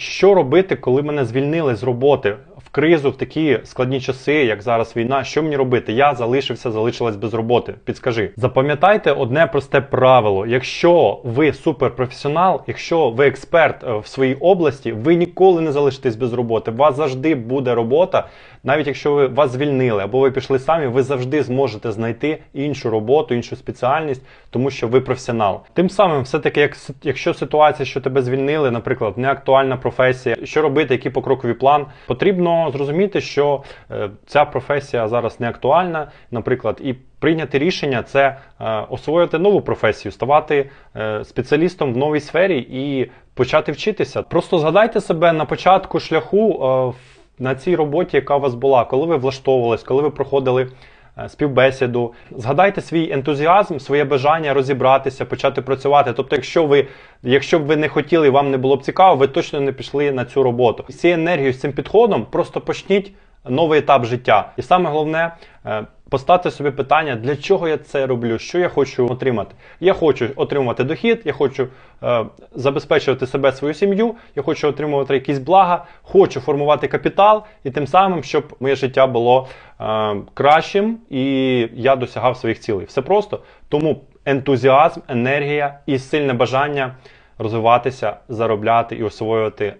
Що робити, коли мене звільнили з роботи в кризу, в такі складні часи, як зараз війна? Що мені робити? Я залишився, залишилась без роботи. Підскажи. Запам'ятайте одне просте правило: якщо ви суперпрофесіонал, якщо ви експерт е, в своїй області, ви ніколи не залишитесь без роботи. У вас завжди буде робота. Навіть якщо ви вас звільнили або ви пішли самі, ви завжди зможете знайти іншу роботу, іншу спеціальність, тому що ви професіонал. Тим самим, все-таки, як, якщо ситуація, що тебе звільнили, наприклад, не актуальна професія, що робити, який покроковий план, потрібно зрозуміти, що е, ця професія зараз не актуальна, наприклад, і прийняти рішення це е, освоїти нову професію, ставати е, спеціалістом в новій сфері і почати вчитися. Просто згадайте себе на початку шляху на цій роботі, яка у вас була, коли ви влаштовувались, коли ви проходили співбесіду. Згадайте свій ентузіазм, своє бажання розібратися, почати працювати. Тобто, якщо ви, якщо б ви не хотіли, вам не було б цікаво, ви точно не пішли на цю роботу. З цією енергією, з цим підходом, просто почніть новий етап життя. І саме головне. е, Поставте собі питання, для чого я це роблю, що я хочу отримати. Я хочу отримувати дохід, я хочу е, забезпечувати себе, свою сім'ю, я хочу отримувати якісь блага, хочу формувати капітал, і тим самим, щоб моє життя було е, кращим і я досягав своїх цілей. Все просто. Тому ентузіазм, енергія і сильне бажання розвиватися, заробляти і освоювати